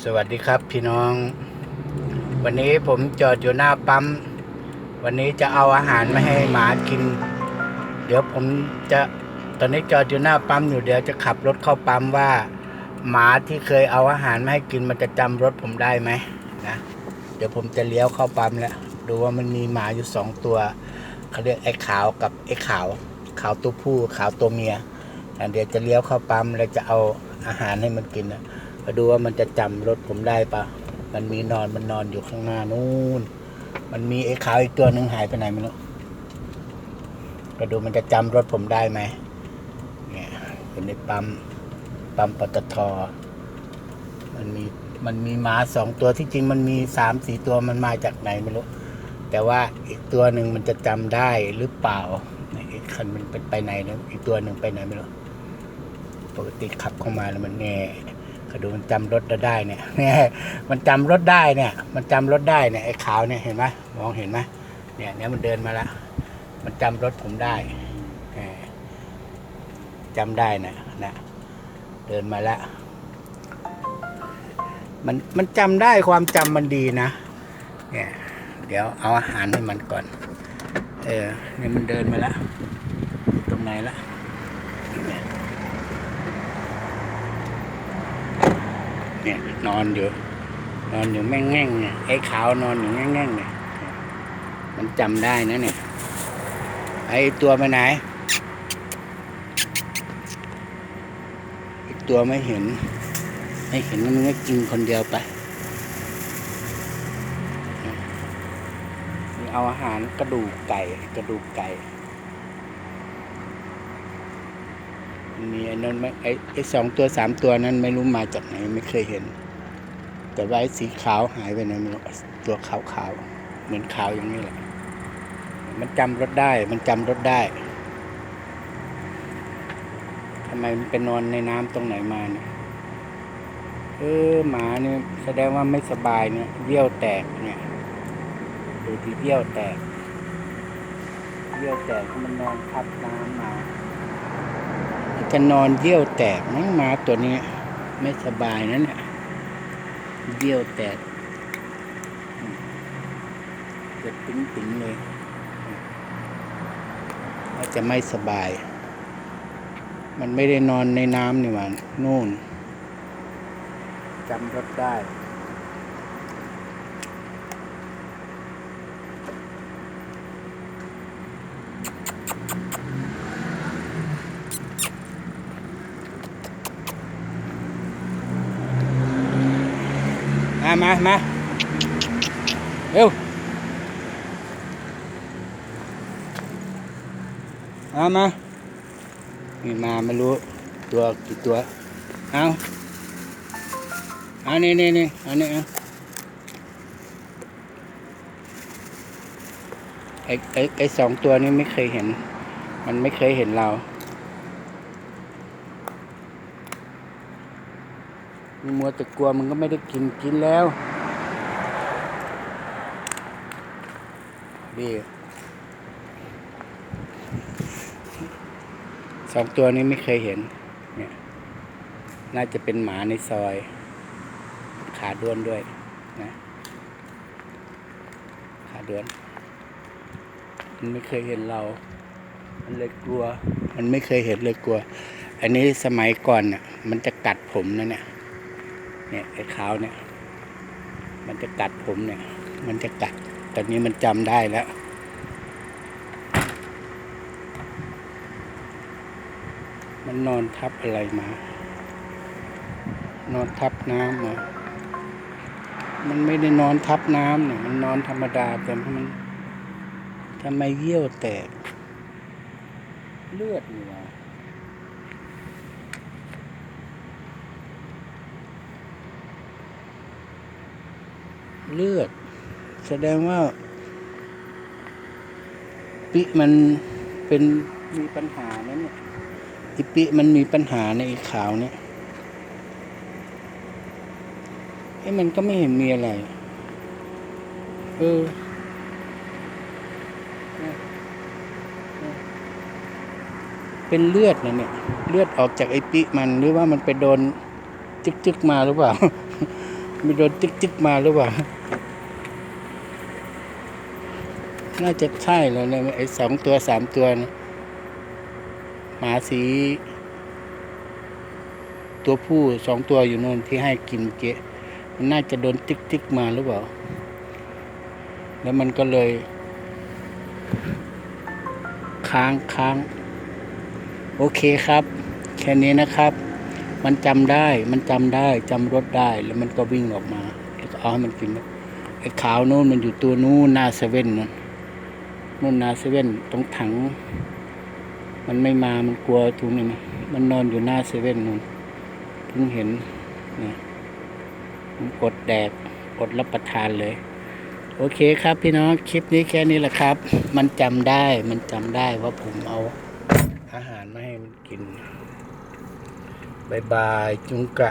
สวัสดีครับพี่น้อง วันนี้ผมจอดอยู่หน้าปั๊ม วันนี้จะเอาอาหารมาให้หมากิน เดี๋ยวผมจะตอนนี้จอดอยู่หน้าปั๊มอยู่เดี๋ยวจะขับรถเข้าปั๊มว่า หมาที่เคยเอาอาหารมาให้กินมันจะจำรถผมได้ไหมนะเดี๋ยวผมจะเลี้ยวเข้าปั๊มแล้วดูว่ามันมีหมาอยู่สองตัวเขาเรียกไอ้ขาวกับไอ้ขาวขาวตัวผู้ขาวตัวเมียเดี๋ยวจะเลี้ยวเข้าปั๊มแล้วจะเอาอาหารให้มันกินนะ มาดูว่ามันจะจำรถผมได้ปะมันมีนอนมันนอนอยู่ข้างหน้านู่น มันมีไอ้ขาวอีกตัวหนึ่งหายไปไหนไม่รู้ก็ดูมันจะจำรถผมได้ไหมเนี่ยเป็นในปั๊มปั๊มปตทมันมีมันมีหมาสองตัวที่จริงมันมีสามสี่ตัวมันมาจากไหนไม่รู้แต่ว่าอีกตัวหนึ่งมันจะจำได้หรือเปล่าไอ้คันมันเป็นไปไหนนะอีกตัวหนึ่งไปไหนไม่รู้ปกติขับเข้ามาแล้วมันแน่ ก็ดูมันจำรถได้เนี่ยเนี่ยมันจำรถได้เนี่ย มันจำรถได้เนี่ยไอ้ขาวเนี่ยเห็นไหมมองเห็นไหมเนี่ยเนี่ยมันเดินมาละมันจำรถผมได้เออจำได้นะนะเดินมาละมันมันจำได้ความจำมันดีนะเนี่ยเดี๋ยวเอาอาหารให้มันก่อน เออเนี่ยมันเดินมาละตรงไหนละเนี่ย เนี่ย นอนอยู่ นอนอยู่แม่งแง่งเนี่ยไอ้ขาวนอนอยู่แง่งแง่งเนี่ยมันจำได้นะเนี่ย ไอ้ตัวไปไหนอีกตัวไม่เห็น ไม่เห็นมันก็กินคนเดียวไป เอาอาหารกระดูกไก่กระดูกไก่ มีไอ้นนไม่ไอ้ไอ้สองตัวสามตัวนั้นไม่รู้มาจากไหนไม่เคยเห็น แต่ว่าไอ้สีขาวหายไปไหนไม่รู้ตัวขาวขาวๆเหมือนขาวอย่างนี้แหละมันจำรถได้ มันจำรถได้ทำไมมันไปนอนในน้ำตรงไหนมาเนี่ยเออหมาเนี่ยแสดงว่าไม่สบายเนี่ยเยี่ยวแตกเนี่ยดูที่เยี่ยวแตกเยี่ยวแตกมันนอนทับน้ำมา จะนอนเยี่ยวแตกมั้งมาตัวนี้ ไม่สบายนะเนี่ยเยี่ยวแตกจะปิ้งปิ้งๆเลยอาจจะไม่สบาย มันไม่ได้นอนในน้ำนี่หว่านู่นจำรถได้ มามามาเร็วมามานี่มาไม่รู้ตัวกี่ตัว เอาเอานี่นี่นี่เอานี่เอาไอ้ไอ้ไอ้สองตัวนี้ไม่เคยเห็น มันไม่เคยเห็นเรา มึงมัวแต่กลัวมึงก็ไม่ได้กินกินแล้วดีสองตัวนี้ไม่เคยเห็น เนี่ย น่าจะเป็นหมาในซอย ขาด้วนด้วยนะ ขาด้วน มันไม่เคยเห็นเรา มันเลยกลัว มันไม่เคยเห็นเลยกลัว อันนี้สมัยก่อนน่ะ มันจะกัดผมนะเนี่ย เนี่ยไอ้ขาวเนี่ย มันจะกัดผมเนี่ย มันจะกัด ตอนนี้มันจำได้แล้วมันนอนทับอะไรมา นอนทับน้ำมามันไม่ได้นอนทับน้ำเนี่ย มันนอนธรรมดาแต่มันทำไมเยี่ยวแตก เลือดนี่ว เลือด แสดงว่า ปิมันเป็นมีปัญหานะเนี่ยอีปิมันมีปัญหาในไอ้ขาวเนี่ยไอ้มันก็ไม่เห็นมีอะไร เออเป็นเลือดนะเนี่ย เลือดออกจากไอปิมันหรือว่ามันไปโดนจึกๆมาหรือเปล่ามีโดนติ๊กติ๊กมาหรือเปล่า น่าจะใช่แล้วเนี่ยไอ้สองตัวสามตัวนะหมาสี ตัวผู้สองตัวอยู่โน่นที่ให้กินเกะมันน่าจะโดนติ๊กติ๊กมาหรือเปล่า แล้วมันก็เลย ค้างค้างโอเคครับ แค่นี้นะครับ มันจำได้ มันจำได้จำรถได้ แล้วมันก็วิ่งออกมา แล้วก็เอาให้มันกินไอ้ขาวนู้นมันอยู่ตัวนู้นหน้าเซเว่นนู่น นู่นนาเซเว่นตรงถัง มันไม่มามันกลัวทุงนี่มันมันนอนอยู่หน้าเซเว่นนู่นเพิ่งเห็นนี่ยผมอดแดดกดรับประทานเลย โอเคครับพี่น้องคลิปนี้แค่นี้แหละครับ มันจำได้มันจำได้ว่าผมเอาอาหารมาให้มันกินบายบายจุงกะ